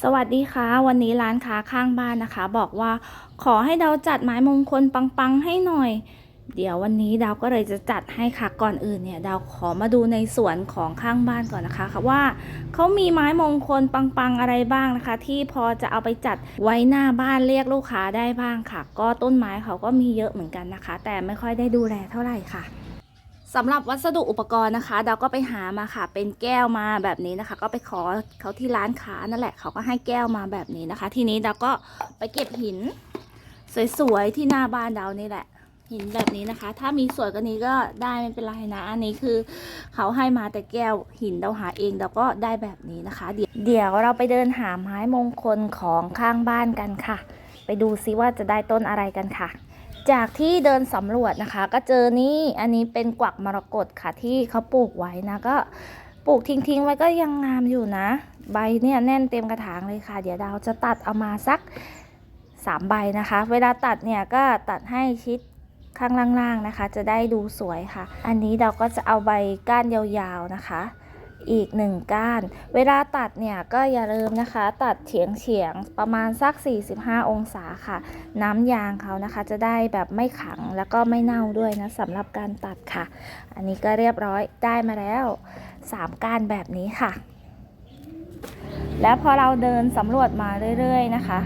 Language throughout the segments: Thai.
สวัสดีค่ะ วันนี้ร้านค้าข้างบ้านนะคะ บอกว่าขอให้ดาวจัดไม้มงคลปังๆให้หน่อย เดี๋ยววันนี้ดาวก็เลยจะจัดให้ค่ะก่อนอื่นเนี่ยดาวขอมาดูในสวนของข้างบ้านก่อนนะคะค่ะว่าเขามีไม้มงคลปังๆอะไรบ้างนะคะ ที่พอจะเอาไปจัดไว้หน้าบ้านเรียกลูกค้าได้บ้างค่ะ ก็ต้นไม้เขาก็มีเยอะเหมือนกันนะคะ แต่ไม่ค่อยได้ดูแลเท่าไหร่ค่ะ สำหรับวัสดุอุปกรณ์นะคะ เราก็ไปหามาค่ะ เป็นแก้วมาแบบนี้นะคะ ก็ไปขอเขาที่ร้านค้านั่นแหละ เขาก็ให้แก้วมาแบบนี้นะคะ ทีนี้เราก็ไปเก็บหิน สวยๆที่หน้าบ้านเรานี่แหละ หินแบบนี้นะคะ ถ้ามีสวยกว่านี้ก็ได้ไม่เป็นไรนะ อันนี้คือ เขาให้มาแต่แก้วหินเราหาเองเราก็ได้แบบนี้นะคะ เดี๋ยวเดี๋ยวเราไปเดินหาไม้มงคลของข้างบ้านกันค่ะ ไปดูซิว่าจะได้ต้นอะไรกันค่ะ จากที่เดินสำรวจนะคะ ก็เจอนี่อันนี้เป็นกวักมรกตค่ะที่เขาปลูกไว้นะก็ปลูกทิ้งๆไว้ก็ยังงามอยู่นะ ใบเนี่ยแน่นเต็มกระถางเลยค่ะ เดี๋ยวดาวจะตัดเอามาสักสามใบนะคะ เวลาตัดเนี่ยก็ตัดให้ชิดข้างล่างๆนะคะ จะได้ดูสวยค่ะ อันนี้เราก็จะเอาใบก้านยาวๆนะคะ อีกหนึ่งก้าน เวลาตัดเนี่ยก็อย่าลืมนะคะ ตัดเฉียงเฉียงประมาณสัก 45 องศาค่ะ น้ำยางเขานะคะจะได้แบบไม่ขังแล้วก็ไม่เน่าด้วยนะสำหรับการตัดค่ะ อันนี้ก็เรียบร้อยได้มาแล้ว 3 ก้านแบบนี้ค่ะ แล้วพอเราเดินสำรวจมาเรื่อย ๆ นะคะ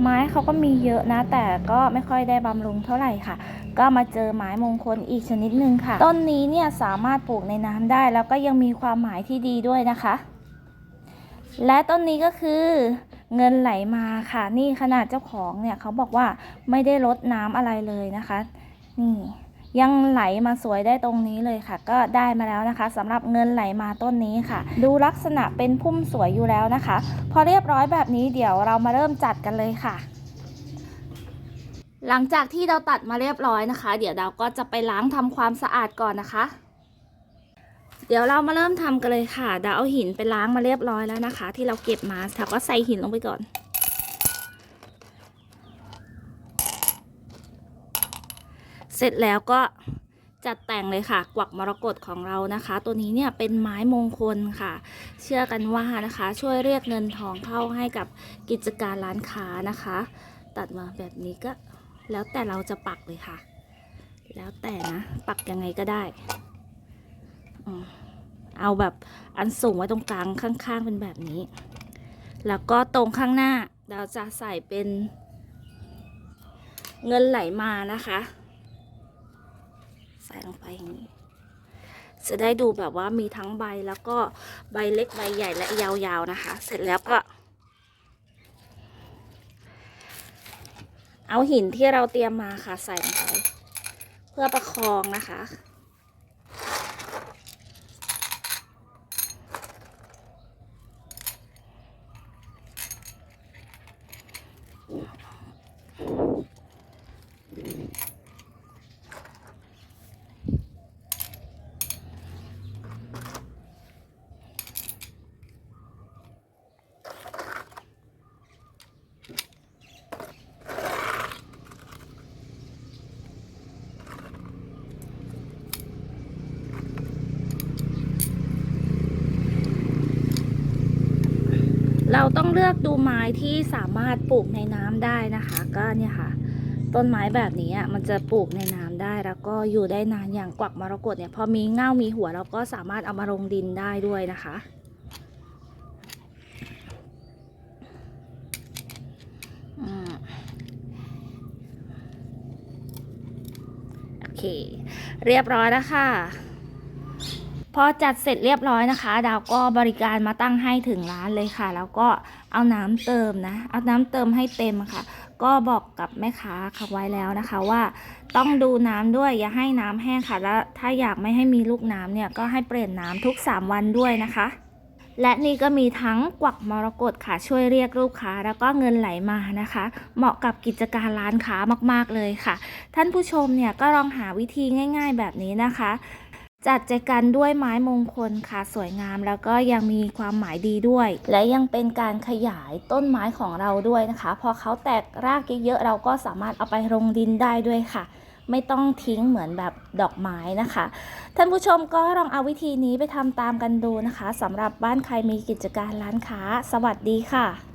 ไม้เขาก็มีเยอะนะ แต่ก็ไม่ค่อยได้บำรุงเท่าไหร่ค่ะ ก็มาเจอไม้มงคลอีกชนิดหนึ่งค่ะ ต้นนี้เนี่ยสามารถปลูกในน้ำได้ แล้วก็ยังมีความหมายที่ดีด้วยนะคะ และต้นนี้ก็คือเงินไหลมาค่ะ นี่ขนาดเจ้าของเนี่ยเขาบอกว่าไม่ได้ลดน้ำอะไรเลยนะคะ นี่ ยังไหลมาสวยได้ตรงนี้เลยค่ะ ก็ได้มาแล้วนะคะสำหรับเงินไหลมาต้นนี้ค่ะ ดูลักษณะเป็นพุ่มสวยอยู่แล้วนะคะ พอเรียบร้อยแบบนี้เดี๋ยวเรามาเริ่มจัดกันเลยค่ะหลังจากที่เราตัดมาเรียบร้อยนะคะ เดี๋ยวเราก็จะไปล้างทำความสะอาดก่อนนะคะ เดี๋ยวเรามาเริ่มทำกันเลยค่ะ ดาวเอาหินไปล้างมาเรียบร้อยแล้วนะคะ ที่เราเก็บมาเราก็ใส่หินลงไปก่อน เสร็จแล้วก็จัดแต่งเลยค่ะ กวักมรกตของเรานะคะ ตัวนี้เนี่ยเป็นไม้มงคลค่ะ เชื่อกันว่านะคะ ช่วยเรียกเงินทองเข้าให้กับกิจการร้านค้านะคะ ตัดมาแบบนี้ก็แล้วแต่เราจะปักเลยค่ะ แล้วแต่นะปักยังไงก็ได้เอาแบบอันสูงไว้ตรงกลางข้างๆเป็นแบบนี้ แล้วก็ตรงข้างหน้าเราจะใส่เป็นเงินไหลมานะคะ ใส่ลงไปอย่างนี้ จะได้ดูแบบว่ามีทั้งใบแล้วก็ใบเล็กใบใหญ่และยาวๆนะคะ เสร็จแล้วก็ เอาหินที่เราเตรียมมาค่ะใส่ลงไป เพื่อประคองนะคะ เลือกดูไม้ที่สามารถปลูกในน้ำได้นะคะ ก็เนี่ยค่ะ ต้นไม้แบบนี้อะมันจะปลูกในน้ำได้แล้วก็อยู่ได้นานอย่างกวักมรกตเนี่ยพอมีเง่ามีหัวเราก็สามารถเอามาลงดินได้ด้วยนะคะโอเค เรียบร้อยแล้วค่ะ พอจัดเสร็จเรียบร้อยนะคะ ดาวก็บริการมาตั้งให้ถึงร้านเลยค่ะ แล้วก็เอาน้ำเติมนะ เอาน้ำเติมให้เต็มค่ะ ก็บอกกับแม่ค้าเขาไว้แล้วนะคะว่า ต้องดูน้ำด้วยอย่าให้น้ำแห้งค่ะ แล้วถ้าอยากไม่ให้มีลูกน้ำเนี่ยก็ให้เปลี่ยนน้ำทุก 3 วันด้วยนะคะและนี่ก็มีทั้งกวักมรกตค่ะ ช่วยเรียกลูกค้า แล้วก็เงินไหลมานะคะ เหมาะกับกิจการร้านค้ามากๆเลยค่ะ ท่านผู้ชมเนี่ยก็ลองหาวิธีง่าย ๆ แบบนี้นะคะ จัดแจกันด้วยไม้มงคลค่ะสวยงามแล้วก็ยังมีความหมายดีด้วย และยังเป็นการขยายต้นไม้ของเราด้วยนะคะ พอเขาแตกรากเยอะๆเราก็สามารถเอาไปลงดินได้ด้วยค่ะ ไม่ต้องทิ้งเหมือนแบบดอกไม้นะคะ ท่านผู้ชมก็ลองเอาวิธีนี้ไปทำตามกันดูนะคะสำหรับบ้านใครมีกิจการร้านค้า สวัสดีค่ะ